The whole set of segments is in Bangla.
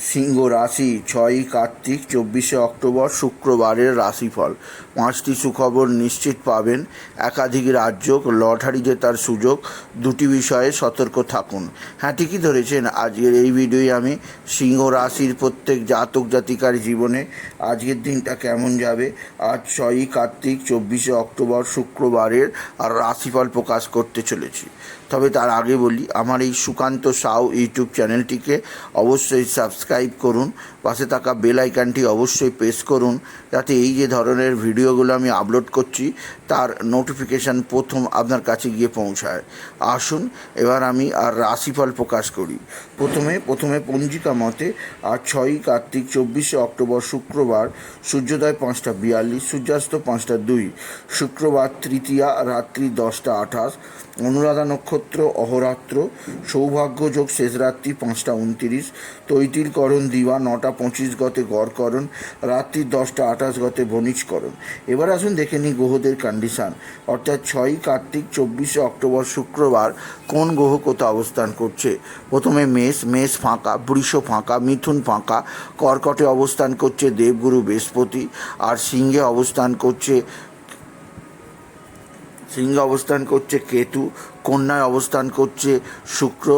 সিংহ রাশি ছয়ই কার্তিক, চব্বিশে অক্টোবর, শুক্রবারের রাশিফল। পাঁচটি সুখবর নিশ্চিত পাবেন। একাধিক রাজ্য লটারি জেতার সুযোগ। দুটি বিষয়ে সতর্ক থাকুন। হ্যাঁ ঠিকই ধরেছেন। আজকের এই ভিডিওয়ে আমি সিংহ রাশির প্রত্যেক জাতক জাতিকার জীবনে আজকের দিনটা কেমন যাবে। আজ ছয়ই কার্তিক, চব্বিশে অক্টোবর, শুক্রবারের আর রাশিফল প্রকাশ করতে চলেছি। তবে তার আগে বলি, আমার এই সুকান্ত সাউ ইউটিউব চ্যানেলটিকে অবশ্যই সাবস্ক্রাইব করুন, পাশে থাকা বেল আইকনটি অবশ্যই প্রেস করুন, যাতে এই যে ধরনের ভিডিওগুলো আমি আপলোড করছি, তার নোটিফিকেশান প্রথম আপনার কাছে গিয়ে পৌঁছায়। আসুন, এবার আমি আর রাশিফল প্রকাশ করি। প্রথমে প্রথমে পঞ্জিকা মতে আর ছয়ই কার্তিক, চব্বিশে অক্টোবর শুক্রবার, সূর্যোদয় পাঁচটা বিয়াল্লিশ, সূর্যাস্ত পাঁচটা দুই, শুক্রবার তৃতীয়া, রাত্রি দশটা আঠাশ, অনুরাধা নক্ষত্র, অহরাত্র সৌভাগ্যযোগ শেষ রাত্রি পাঁচটা উনত্রিশ উনতিরিশ তৈতিলকরণ দিবা নটা পঁচিশ গতে গড়করণ রাত্রি দশটা আঠাশ গতে বণিজকরণ এবার আসুন দেখে নিই গ্রহদের কন্ডিশান অর্থাৎ ছয়ই কার্তিক, চব্বিশে অক্টোবর শুক্রবার কোন গ্রহ কোথাও অবস্থান করছে? প্রথমে মেষ মেষ ফাঁকা, বৃষ ফাঁকা, মিথুন ফাঁকা, কর্কটে অবস্থান করছে দেবগুরু বৃহস্পতি, আর সিংহে অবস্থান করছে, সিংহে অবস্থান করছে কেতু কন্যায় অবস্থান করছে, শুক্র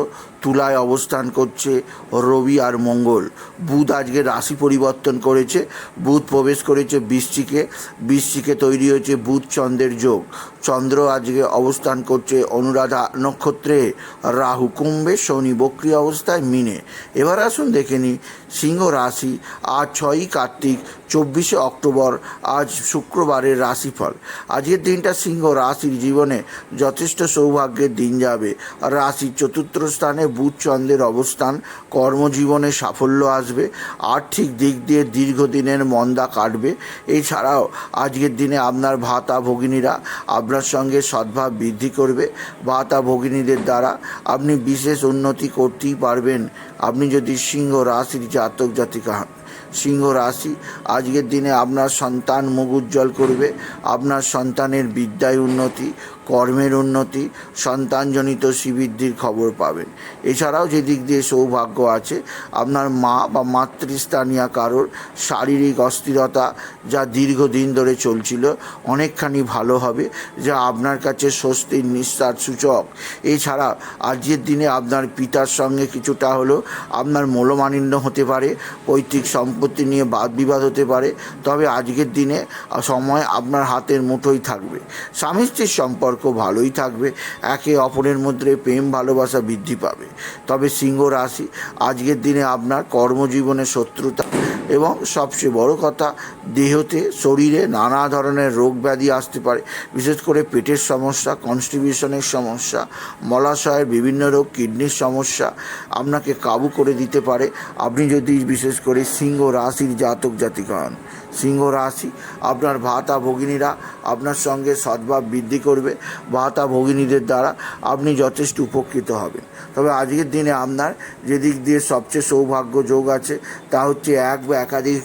তুলায় অবস্থান করছে, রবি আর মঙ্গল। বুধ আজকে রাশি পরিবর্তন করেছে, বুধ প্রবেশ করেছে বৃষ্টিকে বৃষ্টিকে তৈরি হয়েছে বুধ চন্দ্রের যোগ। চন্দ্র আজকে অবস্থান করছে অনুরাধা নক্ষত্রে, রাহু কুম্ভে, শনি বক্রি অবস্থায়, মিনে। এবার আসুন দেখে নিই, সিংহ রাশি আজ ছয়ই কার্তিক, চব্বিশে অক্টোবর, আজ শুক্রবারের রাশিফল। আজকের দিনটা সিংহ রাশির জীবনে যথেষ্ট সৌভাগ্যের দিন যাবে। রাশির চতুর্থ স্থানে বুধ চন্দ্রের অবস্থান, কর্মজীবনে সাফল্য আসবে। আর্থিক দিক দিয়ে দীর্ঘদিনের মন্দা কাটবে। এছাড়াও আজকের দিনে আপনার ভাতা ভগিনীরা আপনার সঙ্গে সদ্ভাব বৃদ্ধি করবে। ভাতা ভগিনীদের দ্বারা আপনি বিশেষ উন্নতি করতেই পারবেন। আপনি যদি সিংহ রাশির জাতক জাতিকা হন। সিংহ রাশি। আজকের দিনে আপনার সন্তান মুখ উজ্জ্বল করবে। আপনার সন্তানের বিদ্যায় উন্নতি, কর্মের উন্নতি, সন্তানজনিত শ্রীবৃদ্ধির খবর পাবেন। এছাড়াও যে দিক দিয়ে সৌভাগ্য আছে, আপনার মা বা মাতৃস্থানীয় কারোর শারীরিক অস্থিরতা যা দীর্ঘদিন ধরে চলছিল, অনেকখানি ভালো হবে, যা আপনার কাছে স্বস্তির নিঃশ্বাস সূচক। এছাড়া আজকের দিনে আপনার পিতার সঙ্গে কিছুটা হলেও আপনার মূলমানিন্য হতে পারে, পৈতৃক সম্পত্তি নিয়ে বাদ বিবাদ হতে পারে, তবে আজকের দিনে সময় আপনার হাতের মুঠোই থাকবে। স্বামী স্ত্রীর সম্পর্ক ভালোই থাকবে, একে অপরের মধ্যে প্রেম, ভালোবাসা বৃদ্ধি পাবে। তবে সিংহ রাশি, আজকের দিনে আপনার কর্মজীবনে শত্রুতা এবং সবচেয়ে বড় কথা, দেহতে, শরীরে নানা ধরনের রোগ ব্যাধি আসতে পারে। বিশেষ করে পেটের সমস্যা কনস্টিবিউশনের সমস্যা, মলাশয়ের বিভিন্ন রোগ, কিডনির সমস্যা আপনাকে কাবু করে দিতে পারে। আপনি যদি বিশেষ করে সিংহ রাশির জাতক জাতিকা হন সিংহ রাশি, আপনার ভাতা ভগিনীরা আপনার সঙ্গে সদ্ভাব বৃদ্ধি করবে। ভাতা ভগিনীদের দ্বারা আপনি যথেষ্ট উপকৃত হবেন। তবে আজকের দিনে আপনার যে দিক দিয়ে সবচেয়ে সৌভাগ্য যোগ আছে, তা হচ্ছে এক বা একাধিক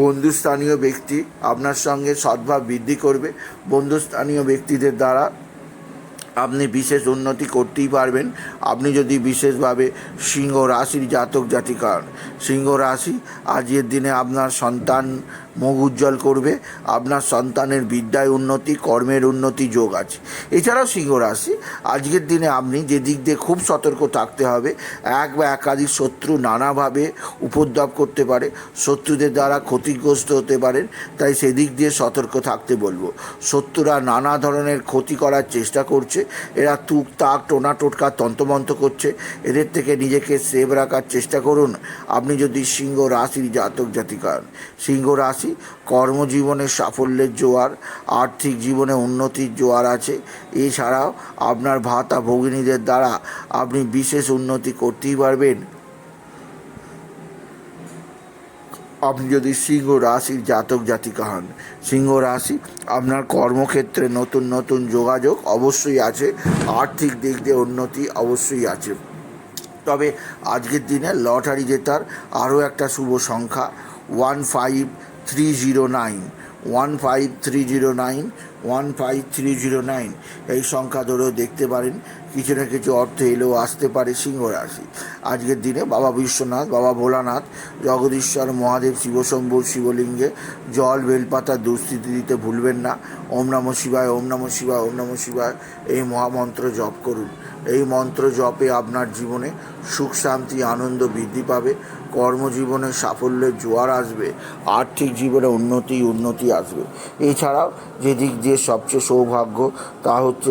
বন্ধুস্থানীয় ব্যক্তি আপনার সঙ্গে সদ্ভাব বৃদ্ধি করবে। বন্ধুস্থানীয় ব্যক্তিদের দ্বারা আপনি বিশেষ উন্নতি করতেই পারবেন আপনি যদি বিশেষভাবে সিংহ রাশির জাতক জাতিকার। সিংহ রাশি আজকের দিনে আপনার সন্তান মুখ উজ্জ্বল করবে, আপনার সন্তানের বিদ্যায় উন্নতি, কর্মের উন্নতি যোগ আছে এছাড়াও সিংহ রাশি, আজকের দিনে আপনি যে দিক দিয়ে খুব সতর্ক থাকতে হবে, এক বা একাধিক শত্রু নানাভাবে উপদ্রব করতে পারে, শত্রুদের দ্বারা ক্ষতিগ্রস্ত হতে পারেন, তাই সেদিক দিয়ে সতর্ক থাকতে বলব শত্রুরা নানা ধরনের ক্ষতি করার চেষ্টা করছে, এরা তুক তাক, টোনা টোটকা তন্তমন্ত করছে, এদের থেকে নিজেকে সেভ রাখার চেষ্টা করুন আপনি যদি সিংহ রাশির জাতক জাতিকা হন। সিংহ রাশি কর্মজীবনে সাফল্যের জোয়ার, আর্থিক জীবনে উন্নতির জোয়ার আছে। এছাড়াও আপনার ভাতা ভগিনীদের দ্বারা আপনি বিশেষ উন্নতি করতেই পারবেন। আপনি যদি সিংহ রাশির জাতক জাতিকা হন, সিংহ রাশি আপনার কর্মক্ষেত্রে নতুন নতুন যোগাযোগ অবশ্যই আছে, আর্থিক দিক দিয়ে উন্নতি অবশ্যই আছে। তবে আজকের দিনে লটারি জেতার আরও একটা শুভ সংখ্যা one five three zero nine one five three zero nine one five three zero nine এই সংখ্যা ধরেও দেখতে পারেন, কিছু না কিছু অর্থ এলেও আসতে পারে সিংহ রাশি। আজকের দিনে বাবা বিশ্বনাথ, বাবা ভোলানাথ, জগদীশ্বর, মহাদেব শিবশম্ভুর শিবলিঙ্গে জল, বেলপাতা, দুস্থিতি দিতে ভুলবেন না। ওম নমঃ শিবায়, ওম নমঃ শিবায়, ওম নমঃ শিবায় এই মহামন্ত্র জপ করুন। এই মন্ত্র জপে আপনার জীবনে সুখ, শান্তি, আনন্দ বৃদ্ধি পাবে। কর্মজীবনে সাফল্যের জোয়ার আসবে। আর্থিক জীবনে উন্নতি উন্নতি আসবে। এছাড়াও যে দিক দিয়ে সবচেয়ে সৌভাগ্য, তা হচ্ছে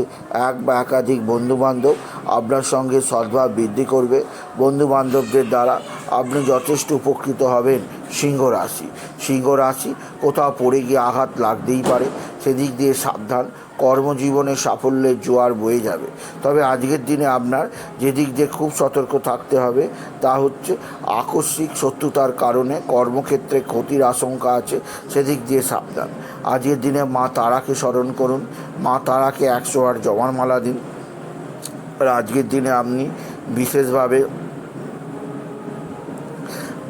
এক বা একাধিক বন্ধুবান্ধব আপনার সঙ্গে সদ্ভাব বৃদ্ধি করবে। বন্ধুবান্ধবদের দ্বারা আপনি যথেষ্ট উপকৃত হবেন সিংহ রাশি। সিংহ রাশি কোথাও পড়ে গিয়ে আঘাত লাগতেই পারে। সেদিক দিয়ে সাবধান। কর্মজীবনে সাফল্যের জোয়ার বয়ে যাবে। তবে আজকের দিনে আপনার যেদিক দিয়ে খুব সতর্ক থাকতে হবে, তা হচ্ছে আকস্মিক শত্রুতার কারণে কর্মক্ষেত্রে ক্ষতির আশঙ্কা আছে, সেদিক দিয়ে সাবধান। আজকের দিনে মা তারাকে স্মরণ করুন। মা তারাকে একশো আট জমার মালা দিন। আর আজকের দিনে আপনি বিশেষভাবে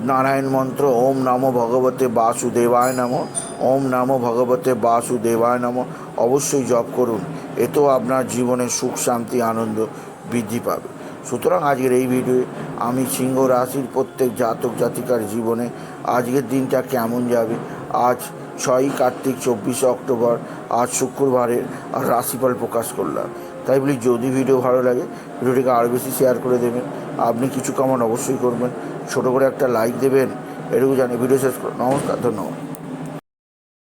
নারায়ণ মন্ত্র, ওম নমো ভগবতে বাসুদেবায় নম। ওম নমো ভগবতে বাসুদেবায় নম। অবশ্যই জপ করুন। এতেও আপনার জীবনে সুখ, শান্তি, আনন্দ বৃদ্ধি পাবে। সুতরাং আজকের এই ভিডিওয়ে আমি সিংহ রাশির প্রত্যেক জাতক জাতিকার জীবনে আজকের দিনটা কেমন যাবে? আজ ছয়ই কার্তিক, চব্বিশে অক্টোবর, আজ শুক্রবারের আর রাশিফল প্রকাশ করলাম। তাই বলি, যদি ভিডিও ভালো লাগে, ভিডিওটিকে আরও বেশি শেয়ার করে দেবেন। আপনি কিছু কামান অবশ্যই করবেন। ছোটো করে একটা লাইক দেবেন। এটুকু জানি। ভিডিও শেষ করুন নমস্কার, ধন্যবাদ।